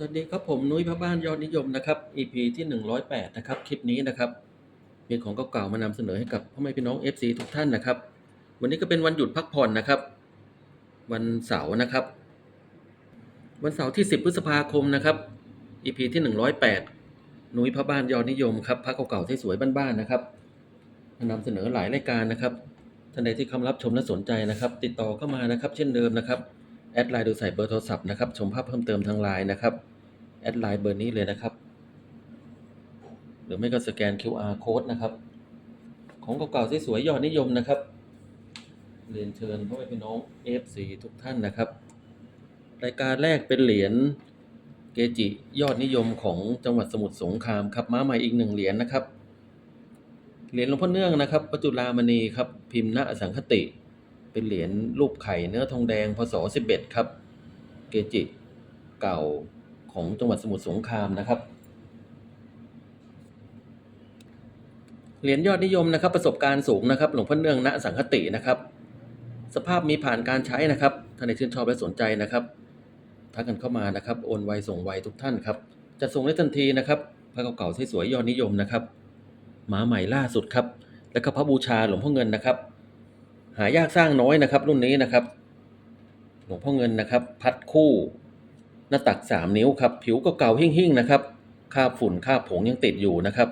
สวัสดีครับผมนุ้ยพระบ้านยอดนิยมนะครับ EP ที่ 108 นะครับ คลิปนี้นะครับมีของเก่าๆมานำเสนอให้กับพ่อแม่พี่น้อง FC ทุกท่านนะครับ วันนี้ก็เป็นวันหยุดพักผ่อนนะครับ วันเสาร์นะครับ วันเสาร์ที่ 10 พฤษภาคมนะครับ EP ที่ 108 นุ้ยพระบ้านยอดนิยมครับพักเก่าๆที่สวยบ้านๆนะครับมานำเสนอหลายรายการนะครับท่านใดที่เข้ามารับชมและสนใจนะครับ ติดต่อเข้ามานะครับ เช่นเดิมนะครับ แอดไลน์ดยใส่เบอร์โทรศัพท์นะครับ ชมภาพเพิ่มเติมทางไลน์นะครับ แอดไลน์เบอร์นี้เลยนะครับ หรือไม่ก็สแกน QR code นะครับ ของเก่าๆสวยๆยอดนิยมนะครับ เรียนเชิญพ่อแม่พี่น้อง FC ทุกท่านนะครับ รายการแรกเป็นเหรียญเกจิยอดนิยมของจังหวัดสมุทรสงครามครับม้าใหม่อีกหนึ่งเหรียญนะครับเหรียญหลวงพ่อเนื่องนะครับปัจจุลามณีครับ พิมพ์ณสังคติ เป็นเหรียญรูปไข่เนื้อทองแดงพศ11 ครับ เกจิเก่าของจังหวัดสมุทรสงครามนะครับ เหรียญยอดนิยมนะครับ ประสบการณ์สูงนะครับ หลวงพ่อเนื่องณสังคตินะครับ สภาพมีผ่านการใช้นะครับท่านใดชื่นชอบและสนใจนะครับทักกันเข้ามานะครับ โอนไวส่งไวทุกท่านครับจะส่งได้ทันทีนะครับพระเก่าๆที่สวยยอดนิยมนะครับหมาใหม่ล่าสุดครับ และก็พระบูชาหลวงพ่อเงินนะครับ หายากสร้างน้อยนะครับ รุ่นนี้นะครับ หลวงพ่อเงินนะครับ พัดคู่ หน้าตักสามนิ้วครับ ผิวก็เก่าหิ่งๆนะครับคาบฝุ่นคาบผงยังติดอยู่นะครับ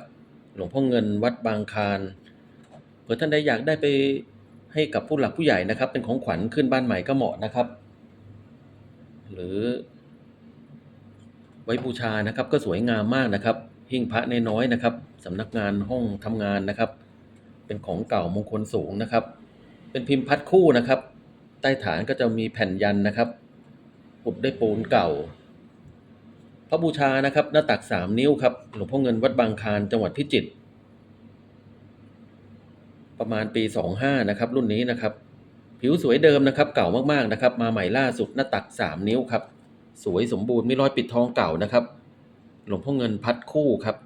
หลวงพ่อเงินวัดบางคารเผื่อท่านใดอยากได้ไปให้กับผู้หลักผู้ใหญ่นะครับ เป็นของขวัญขึ้นบ้านใหม่ก็เหมาะนะครับ หรือ ไว้บูชานะครับ ก็สวยงามมากนะครับ หิ้งพระน้อยนะครับสำนักงานห้องทำงานนะครับ เป็นของเก่ามงคลสูงนะครับ เป็นพิมพ์พัดคู่นะครับ ใต้ฐานก็จะมีแผ่นยันนะครับอุดด้วยปูนเก่า พระบูชานะครับ หน้าตักสามนิ้วครับหลวงพ่อเงินวัดบางคารจังหวัดพิจิตรประมาณปี 25 นะครับ รุ่นนี้นะครับ ผิวสวยเดิมนะครับ เก่ามากๆนะครับ มาใหม่ล่าสุดหน้าตัก 3 นิ้วครับ สวยสมบูรณ์มีรอยปิดทองเก่านะครับ หลวงพ่อเงินพัดคู่ครับ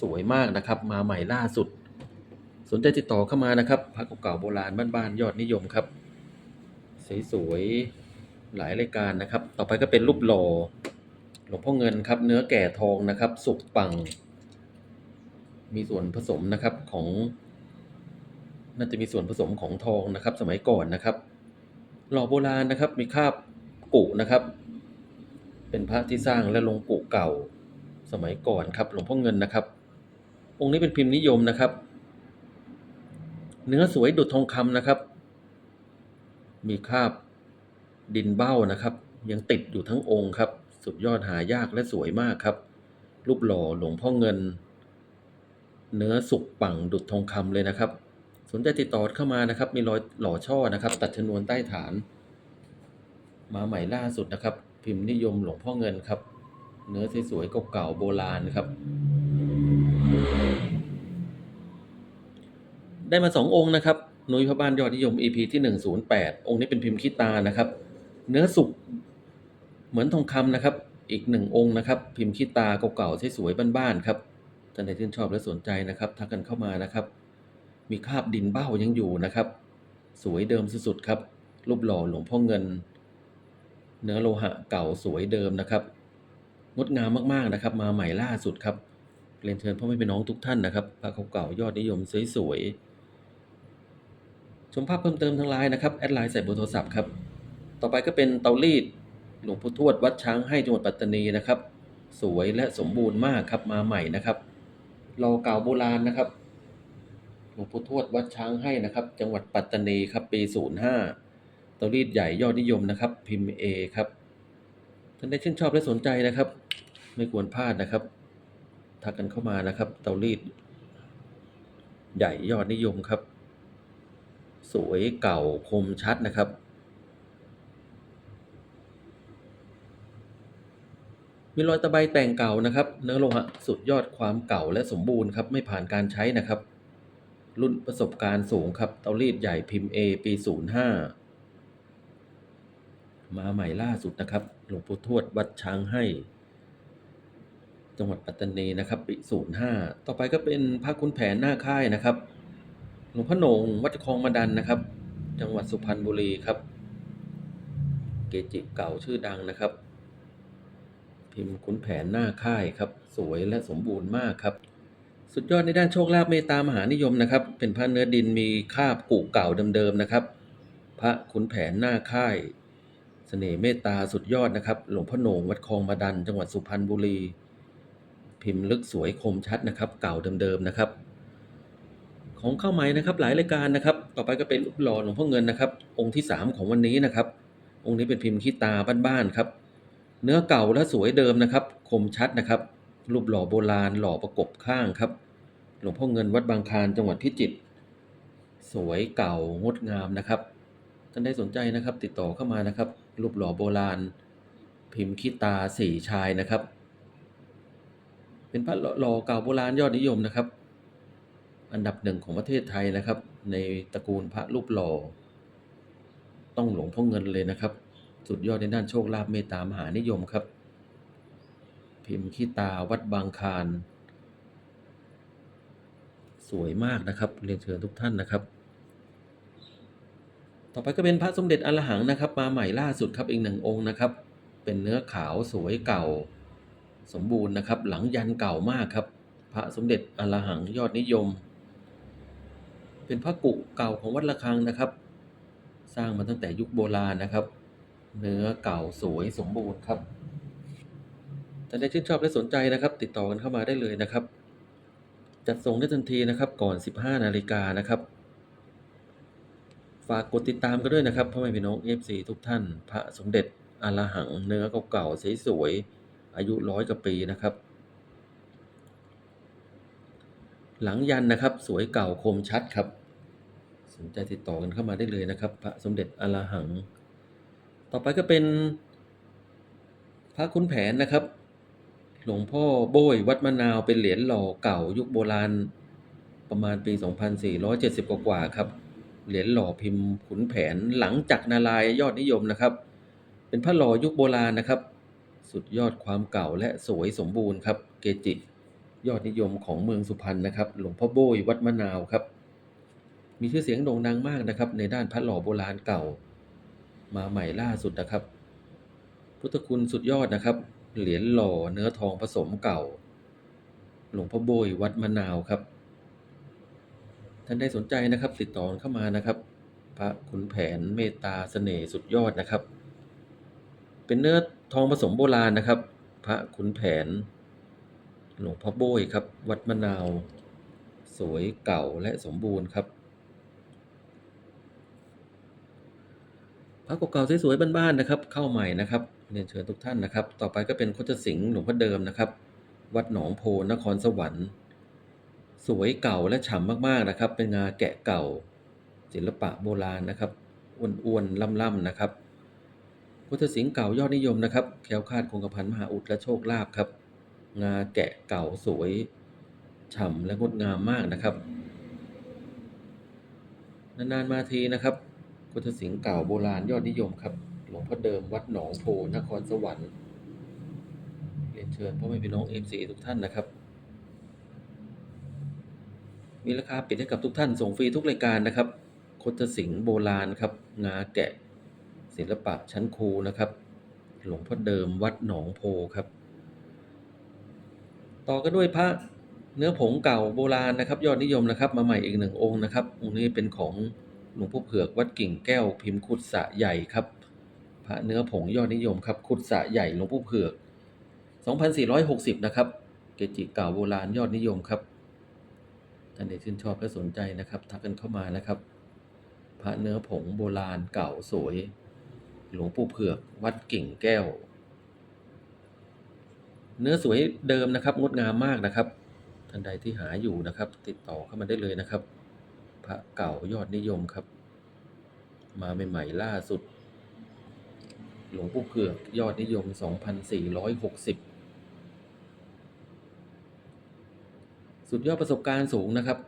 สวยมากนะครับ มาใหม่ล่าสุด สนใจติดต่อเข้ามานะครับพระเก่าโบราณบ้านๆยอดนิยมครับสวยๆหลายรายการนะครับ ต่อไปก็เป็นรูปหล่อหลวงพ่อเงินครับ เนื้อแก่ทองนะครับ สุกปัง มีส่วนผสมนะครับของ น่าจะมีส่วนผสมของทองนะครับ สมัยก่อนนะครับหล่อโบราณนะครับ มีคาบกุนะครับ เป็นพระที่สร้างและลงกุเก่า สมัยก่อนครับ หลวงพ่อเงินนะครับ องค์นี้เป็นพิมพ์นิยมนะครับ เนื้อสวยดุจทองคำนะครับ มีคราบดินเบ้านะครับ ยังติดอยู่ทั้งองค์ครับ สุดยอดหายากและสวยมากครับ รูปหล่อหลวงพ่อเงิน เนื้อสุกปังดุจทองคำเลยนะครับ สนใจติดต่อเข้ามานะครับ มีรอยหล่อช่อนะครับ ตัดชนวนใต้ฐาน มาใหม่ล่าสุดนะครับ พิมพ์นิยมหลวงพ่อเงินครับ เนื้อสวยๆเก่าๆโบราณครับ ได้มาสององค์นะครับนุยพระบ้านยอดนิยม EP ที่ 108 องค์นี้เป็นพิมพ์คิตานะครับ เนื้อสุกเหมือนทองคำนะครับ อีกหนึ่งองค์นะครับ พิมพ์คิตาเก่าๆสวยๆบ้านๆครับท่านใดที่ชอบและสนใจนะครับ ทักกันเข้ามานะครับ มีคาบดินเบ้ายังอยู่นะครับ สวยเดิมสุดๆครับ รูปหล่อหลวงพ่อเงิน เนื้อโลหะเก่าสวยเดิมนะครับ งดงามมากๆนะครับ มาใหม่ล่าสุดครับเรียนเชิญพ่อแม่พี่น้องทุกท่านนะครับพระเก่าๆยอดนิยมสวยๆ ชมภาพเพิ่มเติมทางไลน์นะครับแอดไลน์ใส่เบอร์โทรศัพท์ครับต่อไปก็เป็นเตารีดหลวงปู่ทวดวัดช้างให้จังหวัดปัตตานีนะครับ สวยและสมบูรณ์มากครับมาใหม่นะครับรอเก่าโบราณนะครับหลวงปู่ทวดวัดช้างให้นะครับ จังหวัดปัตตานีครับปี05เตารีดใหญ่ยอดนิยมนะครับ พิมพ์ A ครับท่านใดชื่นชอบและสนใจนะครับ ไม่ควรพลาดนะครับทักกันเข้ามานะครับ เตารีดใหญ่ยอดนิยมครับ สวยเก่าคมชัดนะครับ มีรอยตะไบแต่งเก่านะครับ เนื้อโลหะสุดยอดความเก่าและสมบูรณ์ครับ ไม่ผ่านการใช้นะครับ รุ่นประสบการณ์สูงครับ เตารีดใหญ่พิมพ์ A ปี 05 มาใหม่ล่าสุดนะครับ หลวงปู่ทวดวัดช้างให้ จังหวัดปัตตานีนะครับ ปี 05 ต่อไปก็เป็นพระคุณแผนหน้าค่ายนะครับ ลวงพ่อโหนงวัดคลองมาดันนะครับ จังหวัดสุพรรณบุรีครับ เกจิเก่าชื่อดังนะครับ พิมพ์ขุนแผนหน้าค่ายครับ สวยและสมบูรณ์มากครับ สุดยอดในด้านโชคลาภเมตตามหานิยมนะครับ เป็นพระเนื้อดินมีคาบกุเก่าเดิมๆนะครับ พระขุนแผนหน้าค่าย เสน่ห์เมตตาสุดยอดนะครับ หลวงพ่อโหน่งวัดคลองมาดัน จังหวัดสุพรรณบุรี พิมพ์ลึกสวยคมชัดนะครับ เก่าเดิมๆนะครับ ของข้าใหม่นะครับหลายรายการนะครับ ต่อไปก็เป็นรูปหล่อหลวงพ่อเงินนะครับ องค์ที่ 3 ของวันนี้นะครับ องค์นี้เป็นพิมพ์ขี้ตาบ้านๆครับ เนื้อเก่าและสวยเดิมนะครับ คมชัดนะครับ รูปหล่อโบราณหล่อประกบข้างครับ หลวงพ่อเงินวัดบางคลานจังหวัดพิจิตรสวยเก่างดงามนะครับท่านใดสนใจนะครับ ติดต่อเข้ามานะครับ รูปหล่อโบราณ พิมพ์ขี้ตาสี่ชายนะครับ เป็นพระหล่อเก่าโบราณยอดนิยมนะครับ อันดับหนึ่งของประเทศไทยนะครับ ในตระกูลพระรูปหล่อ ต้องหลวงพ่อเงินเลยนะครับ สุดยอดในด้านโชคลาภเมตตามหานิยมครับ พิมพ์ขี้ตาวัดบางคานสวยมากนะครับ เรียนเชิญทุกท่านนะครับ ต่อไปก็เป็นพระสมเด็จอรหังนะครับ มาใหม่ล่าสุดครับอีกหนึ่งองค์นะครับ เป็นเนื้อขาวสวยเก่า สมบูรณ์นะครับ หลังยันเก่ามากครับ พระสมเด็จอรหังยอดนิยม เป็นพระกุเก่าของวัดระฆังนะครับ สร้างมาตั้งแต่ยุคโบราณนะครับ เนื้อเก่าสวยสมบูรณ์ครับท่านใดชื่นชอบและสนใจนะครับ ติดต่อกันเข้ามาได้เลยนะครับ จัดส่งได้ทันทีนะครับก่อน 15 นาฬิกานะครับ ฝากกดติดตามกันด้วยนะครับพ่อแม่พี่น้อง FC ทุกท่าน พระสมเด็จอรหังเนื้อเก่าๆสวยๆอายุร้อยกว่าปีนะครับ หลังยันนะครับ สวยเก่าคมชัดครับ สนใจติดต่อกันเข้ามาได้เลยนะครับ พระสมเด็จอรหัง ต่อไปก็เป็น พระขุนแผนนะครับ หลวงพ่อโบยวัดมะนาวเป็นเหรียญหล่อเก่ายุคโบราณ ประมาณปี 2470 กว่าๆครับเหรียญหล่อพิมพ์ขุนแผนหลังจากนารายยอดนิยมนะครับ เป็นพระหล่อยุคโบราณนะครับ สุดยอดความเก่าและสวยสมบูรณ์ครับ เกจิ ยอดนิยมของเมืองสุพรรณนะครับ หลวงพ่อโบยวัดมะนาวครับ มีชื่อเสียงโด่งดังมากนะครับ ในด้านพระหล่อโบราณเก่า มาใหม่ล่าสุดนะครับ พุทธคุณสุดยอดนะครับ เหรียญหล่อเนื้อทองผสมเก่า หลวงพ่อโบยวัดมะนาวครับ ท่านใดสนใจนะครับ ติดต่อเข้ามานะครับ พระขุนแผนเมตตาเสน่ห์สุดยอดนะครับ เป็นเนื้อทองผสมโบราณนะครับ พระขุนแผน หลวงพ่อโบยครับ วัดมะนาว สวยเก่าและสมบูรณ์ครับพระเก่าๆสวยๆบ้านๆนะครับ เข้าใหม่นะครับเรียนเชิญทุกท่านนะครับ ต่อไปก็เป็นโคจสิงห์หลวงพ่อเดิมนะครับ วัดหนองโพนครสวรรค์ สวยเก่าและฉ่ำมากๆนะครับ เป็นงาแกะเก่า ศิลปะโบราณนะครับอ้วนๆล่ำๆนะครับโคจสิงห์เก่ายอดนิยมนะครับแคล้วคลาดคงกระพันมหาอุดและโชคลาภครับ งาแกะเก่าสวยฉ่ำและงดงามมากนะครับ นานๆมาทีนะครับพุทธสิงห์เก่าโบราณยอดนิยมครับ หลวงพ่อเดิมวัดหนองโพนครสวรรค์เรียนเชิญพ่อแม่พี่น้องเอฟซีทุกท่านนะครับ มีราคาปิดให้กับทุกท่านส่งฟรีทุกรายการนะครับคตสิงห์โบราณครับ งาแกะ ศิลปะชั้นครูนะครับ หลวงพ่อเดิมวัดหนองโพครับ ต่อกันด้วยพระเนื้อผงเก่าโบราณนะครับ ยอดนิยมนะครับ มาใหม่อีกหนึ่งองค์นะครับองค์นี้เป็นของหลวงพ่อเผือกวัดกิ่งแก้วพิมพ์ขุดสะใหญ่ครับ พระเนื้อผงยอดนิยมครับขุดสะใหญ่หลวงพ่อเผือก 2460 นะครับ เกจิเก่าโบราณยอดนิยมครับท่านใดชื่นชอบและสนใจนะครับ ทักกันเข้ามานะครับ พระเนื้อผงโบราณเก่าสวย หลวงปู่เผือก วัดกิ่งแก้ว เนื้อสวยเดิมนะครับ งดงามมากนะครับ ท่านใดที่หาอยู่นะครับ ติดต่อเข้ามาได้เลยนะครับ พระเก่ายอดนิยมครับ มาใหม่ๆล่าสุด หลวงปู่เผือกยอดนิยม 2460 สุดยอดประสบการณ์สูงนะครับ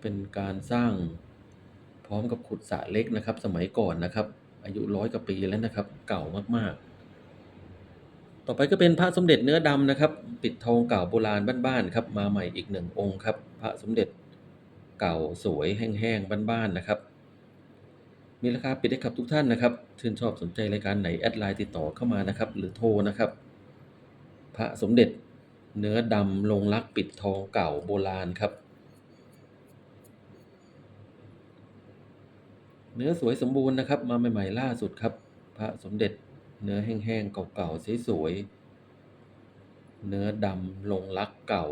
เป็นการสร้างพร้อมกับขุดสระเล็กนะครับ สมัยก่อนนะครับ อายุร้อยกว่าปีแล้วนะครับ เก่ามากๆ ต่อไปก็เป็นพระสมเด็จเนื้อดำนะครับ ปิดทองเก่าโบราณบ้านๆครับมาใหม่อีกหนึ่งองค์ครับ พระสมเด็จเก่าสวยแห้งๆบ้านๆนะครับ มีราคาปิดให้กับทุกท่านนะครับชื่นชอบสนใจรายการไหนแอดไลน์ติดต่อเข้ามานะครับ หรือโทรนะครับ พระสมเด็จเนื้อดำลงรักปิดทองเก่าโบราณครับ เนื้อสวยสมบูรณ์นะครับ มาใหม่ๆล่าสุดครับ พระสมเด็จ เนื้อแห้งๆเก่าๆสวยๆเนื้อดำลงรักเก่า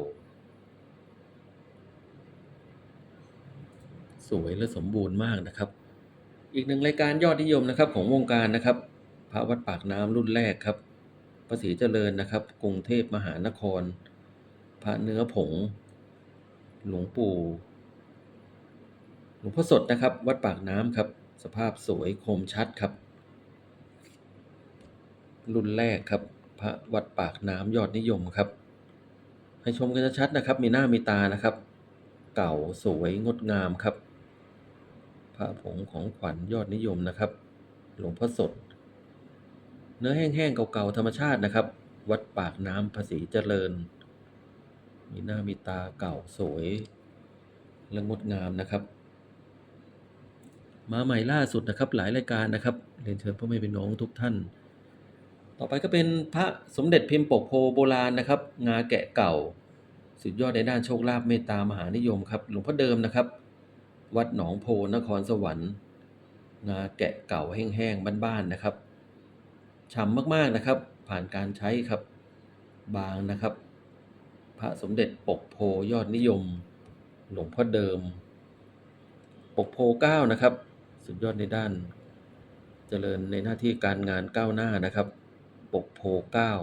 สวยและสมบูรณ์มากนะครับ อีกหนึ่งรายการยอดนิยมนะครับของวงการนะครับ พระวัดปากน้ำรุ่นแรกครับพระสีเจริญนะครับ กรุงเทพมหานคร พระเนื้อผง หลวงปู่ หลวงพ่อสดนะครับ วัดปากน้ำครับ สภาพสวยคมชัดครับ รุ่นแรกครับ พระวัดปากน้ำยอดนิยมครับ ให้ชมกันชัดๆนะครับ มีหน้ามีตานะครับ เก่าสวยงดงามครับ พระผงของขวัญยอดนิยมนะครับ หลวงพ่อสด เนื้อแห้งๆเก่าๆธรรมชาตินะครับ วัดปากน้ำภาษีเจริญ มีหน้ามีตาเก่าสวย และงดงามนะครับมาใหม่ล่าสุดนะครับหลายรายการนะครับเรียนเชิญพ่อแม่พี่น้องทุกท่าน ต่อไปก็เป็นพระสมเด็จพิมพ์ปกโพโบราณนะครับ งาแกะเก่า สุดยอดในด้านโชคลาภเมตตามหานิยมครับ หลวงพ่อเดิมนะครับ วัดหนองโพนครสวรรค์ งาแกะเก่าแห้งๆบ้านๆนะครับฉ่ำมากๆนะครับ ผ่านการใช้ครับ บางนะครับ พระสมเด็จปกโพยอดนิยม หลวงพ่อเดิม ปกโพเก้านะครับ สุดยอดในด้าน เจริญในหน้าที่การงานก้าวหน้านะครับ ปกโพเก้า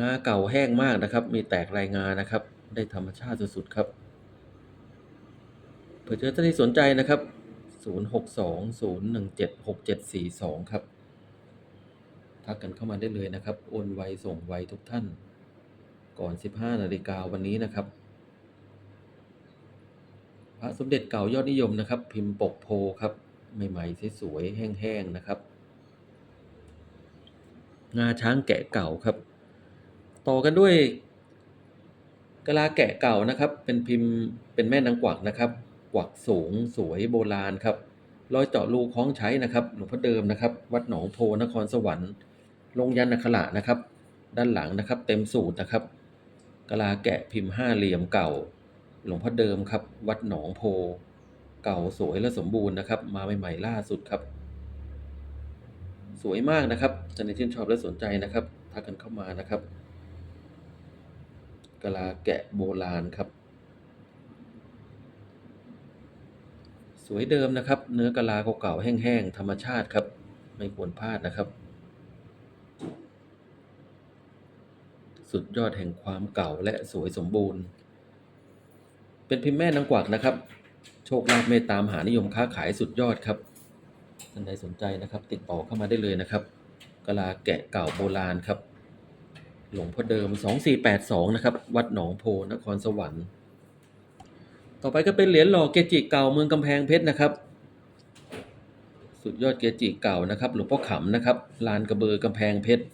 งาเก่าแห้งมากนะครับ มีแตกรายงานนะครับ ได้ธรรมชาติสุดๆครับ เผื่อเจอท่านที่สนใจนะครับ 0620176742 ครับ ทักกันเข้ามาได้เลยนะครับ โอนไวส่งไวทุกท่าน ก่อน 15 นาฬิกาวันนี้นะครับ พระสมเด็จเก่ายอดนิยมนะครับ พิมพ์ปกโพครับ ใหม่ๆสวยๆแห้งๆนะครับ งาช้างแกะเก่าครับ ต่อกันด้วยกะลาแกะเก่านะครับ เป็นพิมพ์เป็นแม่นางกวักนะครับ กวักสูงสวยโบราณครับรอยเจาะรูคล้องใช้นะครับหลวงพ่อเดิมนะครับ วัดหนองโพนครสวรรค์ลงยันอักขระนะครับ ด้านหลังนะครับ เต็มสูตรนะครับกะลาแกะพิมพ์ห้าเหลี่ยมเก่า หลวงพ่อเดิมครับ วัดหนองโพ เก่าสวยและสมบูรณ์นะครับ มาใหม่ๆล่าสุดครับ สวยมากนะครับท่านที่ชื่นชอบและสนใจนะครับทักกันเข้ามานะครับกะลาแกะโบราณครับ สวยเดิมนะครับ เนื้อกะลาเก่าๆแห้งๆธรรมชาติครับ ไม่ควรพลาดนะครับ สุดยอดแห่งความเก่าและสวยสมบูรณ์ เป็นพิมพ์แม่นางกวักนะครับ โชคลาภเมตตามหานิยมค้าขายสุดยอดครับ ท่านใดสนใจนะครับ ติดต่อเข้ามาได้เลยนะครับกลาแกะเก่าโบราณครับ หลวงพ่อเดิม 2482 นะครับ วัดหนองโพนครสวรรค์ ต่อไปก็เป็นเหรียญหล่อเกจิเก่าเมืองกำแพงเพชรนะครับ สุดยอดเกจิเก่านะครับ หลวงพ่อขำนะครับ ลานกระเบือกำแพงเพชร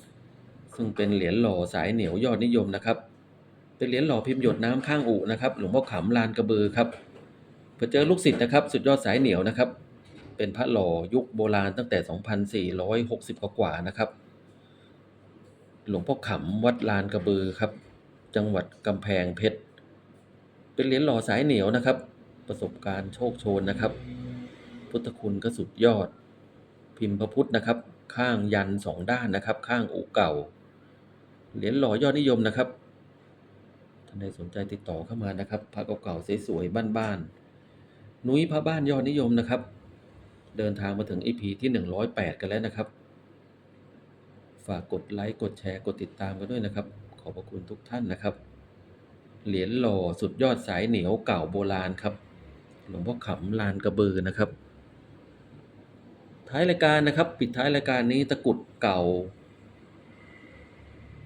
ซึ่งเป็นเหรียญหล่อสายเหนียวยอดนิยมนะครับ เป็นเหรียญหล่อพิมพ์หยดน้ำข้างอู่นะครับ หลวงพ่อขำลานกระเบือครับเพื่อเจอลูกศิษย์นะครับ สุดยอดสายเหนียวนะครับ เป็นพระหล่อยุคโบราณตั้งแต่ 2460 กว่าๆนะครับ หลวงพ่อขำวัดลานกระบือครับ จังหวัดกำแพงเพชร เป็นเหรียญหล่อสายเหนียวนะครับ ประสบการณ์โชคโชนนะครับ พุทธคุณก็สุดยอด พิมพ์พระพุทธนะครับ ข้างยันสองด้านนะครับ ข้างอู่เก่า เหรียญหล่อยอดนิยมนะครับท่านใดสนใจติดต่อเข้ามานะครับพระเก่าๆสวยๆบ้านๆนุ้ยพระบ้านยอดนิยมนะครับ เดินทางมาถึง EP ที่ 108 กันแล้วนะครับ ฝากกดไลค์ กดแชร์ กดติดตามกันด้วยนะครับ ขอบพระคุณทุกท่านนะครับ เหรียญหล่อสุดยอดสายเหนียวเก่าโบราณครับ หลวงพ่อขำลานกระบือนะครับ ท้ายรายการนะครับ ปิดท้ายรายการนี้ตะกุดเก่า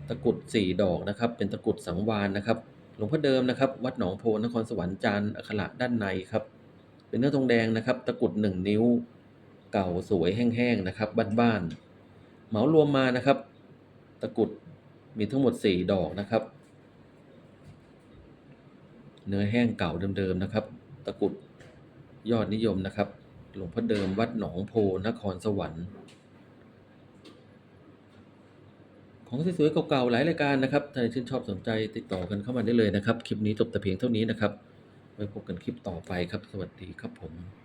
ตะกุดสี่ดอกนะครับ เป็นตะกุดสังวานนะครับ หลวงพ่อเดิมนะครับ วัดหนองโพนครสวรรค์จานอักขระด้านในครับ เป็นเนื้อทองแดงนะครับ ตะกุดหนึ่งนิ้ว เก่าสวยแห้งๆนะครับบ้านๆเหมารวมมานะครับ ตะกุดมีทั้งหมดสี่ดอกนะครับ เนื้อแห้งเก่าเดิมๆนะครับ ตะกุดยอดนิยมนะครับ หลวงพ่อเดิมวัดหนองโพนครสวรรค์ขของสวยๆเก่าๆหลายรายการนะครับถ้าชื่นชอบสนใจติดต่อกันเข้ามาได้เลยนะครับ คลิปนี้จบแต่เพียงเท่านี้นะครับไว้พบกันคลิปต่อไปครับ สวัสดีครับผม